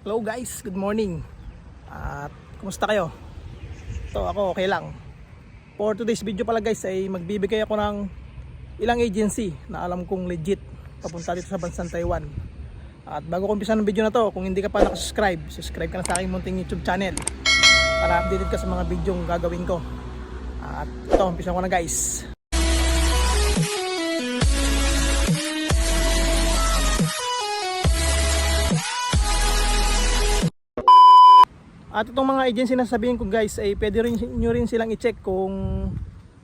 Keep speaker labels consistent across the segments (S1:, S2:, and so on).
S1: Hello guys, good morning. At kumusta kayo? Ito ako okay lang. For today's video pala guys ay magbibigay ako ng ilang agency na alam kong legit papunta dito sa bansang Taiwan. At bago ko umpisa ng video na to, kung hindi ka pa nakasubscribe, subscribe ka na sa aking munting YouTube channel para updated ka sa mga video gagawin ko. At ito, umpisa ko na guys. At itong mga agency na sabihin ko guys ay pwede rin nyo rin silang i-check kung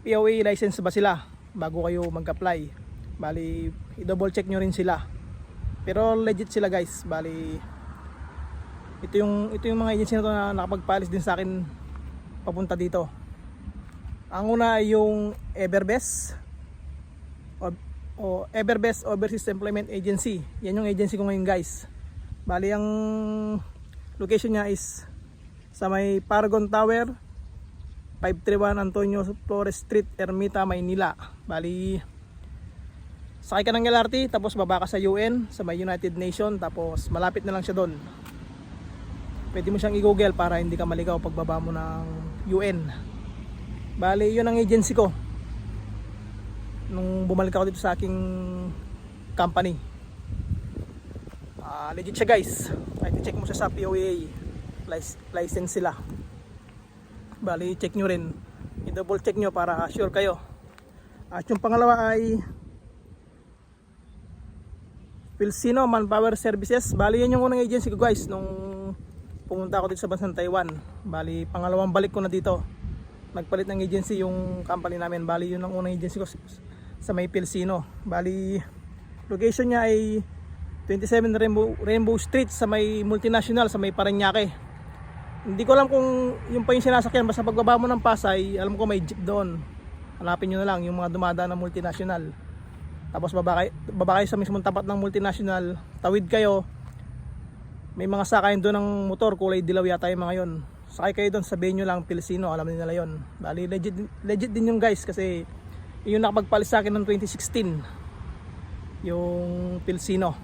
S1: POA license ba sila bago kayo mag-apply. Bali, i-double check nyo rin sila. Pero legit sila guys. Bali, ito yung, ito yung mga agency na to na nakapagpalis din sa akin papunta dito. Ang una ay yung Everbest o, o Everbest Overseas Employment Agency. Yan yung agency ko ngayon guys. Bali, ang location niya is sa may Paragon Tower 531 Antonio Flores Street Ermita Maynila. Bali sakay ka ng LRT tapos baba ka sa UN sa may United Nation tapos malapit na lang siya doon. Pwede mo siyang i-google para hindi ka maligaw pagbaba mo ng UN bali yun ang agency ko. Nung bumalik ako dito sa aking company. Ah, legit siya guys. Kahit i-check mo siya sa POA license sila. Bali check nyo rin. I-double check nyo para sure kayo. At yung pangalawa ay Pilsino Manpower Services. Bali yan yung unang agency ko guys nung pumunta ako dito sa bansang Taiwan. Bali pangalawang balik ko na dito. Nagpalit ng agency yung company namin. Bali yun ang unang agency ko sa may Pilsino. Bali location niya ay 27 Rainbow, Rainbow Street sa may multinational sa may Paranaque hindi ko alam kung yung pa yung sinasakyan basta pagbaba mo ng Pasay alam ko may jeep doon. Hanapin nyo na lang yung mga dumadaan ng multinational. Tapos baba kayo, baba kayo sa mismong tapat ng multinational tawid kayo. May mga sakayan doon ng motor kulay dilaw yata yung mga yon sakay kayo doon sabihin nyo lang Pilsino alam nila yon bali legit, legit din yung guys kasi yun yung nakapagpalis sa akin ng 2016 yung Pilsino.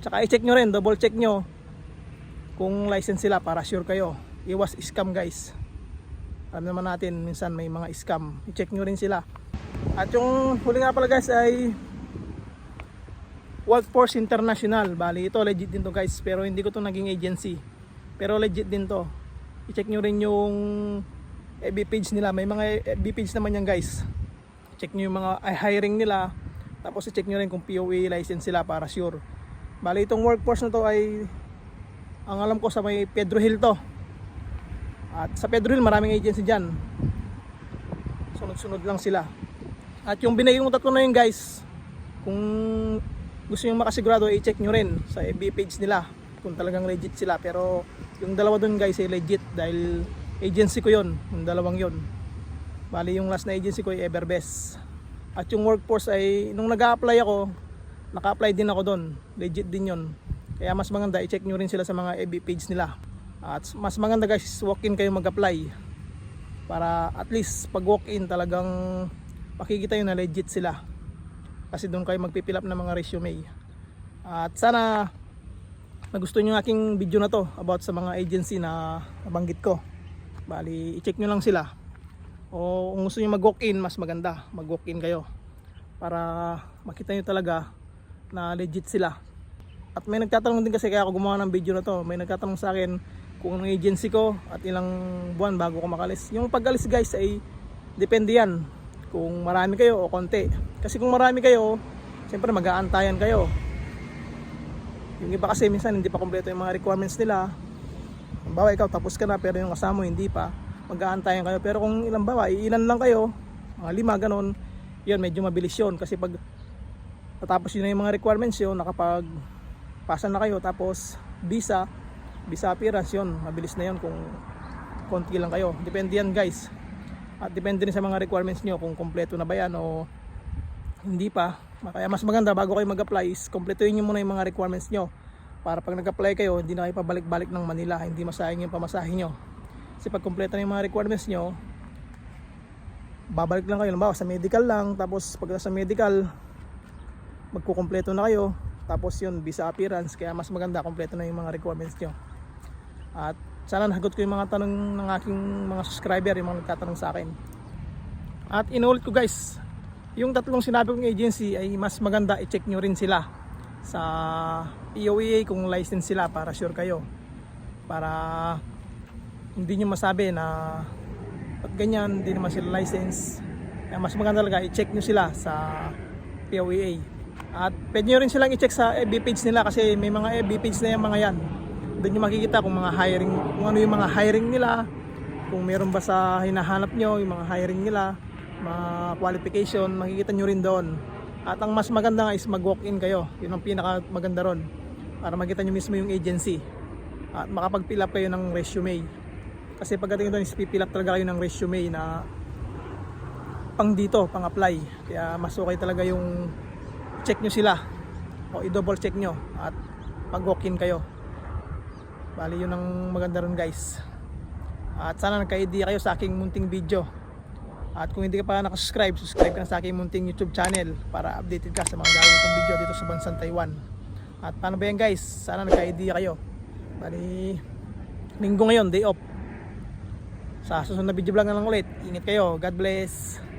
S1: Tsaka i-check nyo rin double check nyo kung license sila para sure kayo iwas scam guys. Alam naman natin minsan may mga scam. I-check nyo rin sila. At yung huli nga pala guys ay Workforce International. Bali ito legit din to guys. Pero hindi ko to naging agency. Pero legit din to. I-check nyo rin yung FB page nila. May mga FB page naman yan guys. Check nyo yung mga hiring nila. Tapos i-check nyo rin kung POA license sila para sure. Bali itong workforce na to ay ang alam ko sa may Pedro Hill to. At sa Pedro Hill maraming agency dyan. Sunod-sunod lang sila. At yung binigay kong na yun guys kung gusto nyo makasigurado i-check nyo rin sa FB page nila kung talagang legit sila. Pero yung dalawa dun guys ay legit dahil agency ko yon yung dalawang yon bali yung last na agency ko ay Everbest. At yung workforce ay nung nag-a-apply ako naka-apply din ako doon legit din yon kaya mas maganda i-check nyo rin sila sa mga FB page nila. At mas maganda guys walk-in kayo mag-apply. Para at least pag walk-in talagang makikita yun na legit sila. Kasi doon kayo magpipill up ng mga resume. At sana nagustuhan nyo yung aking video na to about sa mga agency na nabanggit ko. Bali i-check nyo lang sila. O kung gusto nyo mag walk in mas maganda mag walk in kayo. Para makita nyo talaga na legit sila at may nagtatanong din kasi kaya ako gumawa ng video na to. May nagtatanong sa akin kung anong agency ko at ilang buwan bago ko makalis. Yung pagalis guys ay depende yan kung marami kayo o konti. Kasi kung marami kayo siyempre mag-aantayan kayo. Yung iba kasi minsan hindi pa kompleto yung mga requirements nila. Bawa ikaw tapos ka na pero yung kasama hindi pa mag-aantayan kayo. Pero kung ilang bawa ilan lang kayo mga lima ganon yun medyo mabilis yun. Kasi pag natapos yun na yung mga requirements yun nakapag pasa na kayo tapos visa. Visa appearance yun. Mabilis na yun kung konti lang kayo. Depende yan guys. At depende rin sa mga requirements nyo kung kompleto na ba yan o hindi pa. Kaya mas maganda bago kayo mag-apply is kompletuhin nyo muna yung mga requirements nyo. Para pag nag-apply kayo hindi na kayo pabalik-balik ng Manila. Hindi masayang yung pamasahe nyo. Kasi pag kompleto na yung mga requirements nyo babalik lang kayo. Halimbawa sa medical lang tapos pag sa medical magkukompleto na kayo tapos yun visa appearance kaya mas maganda kompleto na yung mga requirements nyo At sana nasagot ko yung mga tanong ng aking mga subscriber, yung mga nagtatanong sa akin. At inulit ko guys, yung tatlong sinabi kong agency ay mas maganda i-check nyo rin sila sa POEA kung license sila para sure kayo. Para hindi nyo masabi na pag ganyan, hindi naman sila license. Kaya mas maganda talaga i-check nyo sila sa POEA. At pwede nyo rin silang i-check sa FB page nila kasi may mga FB page na yung mga yan. Doon nyo makikita kung mga hiring, kung ano yung mga hiring nila, kung meron ba sa hinahanap nyo, yung mga hiring nila, mga qualification, makikita nyo rin doon. At ang mas maganda nga is mag-walk-in kayo. Yun ang pinaka maganda ron. Para makita nyo mismo yung agency. At makapag-fill up kayo ng resume. Kasi pagdating doon is pipill up talaga kayo ng resume na pang dito, pang apply. Kaya mas okay talaga yung check nyo sila. O i-double check nyo. At pag-walk-in kayo. Bali yun ang maganda ron guys. At sana nagka-idea kayo sa aking munting video. At kung hindi ka pa nakasubscribe, subscribe ka na sa aking munting YouTube channel para updated ka sa mga gagawin kong video dito sa bansang Taiwan. At paano ba yan guys? Sana nagka-idea kayo. Bali, linggo ngayon, day off. Sa susunod na video vlog na lang ulit. Ingat kayo. God bless.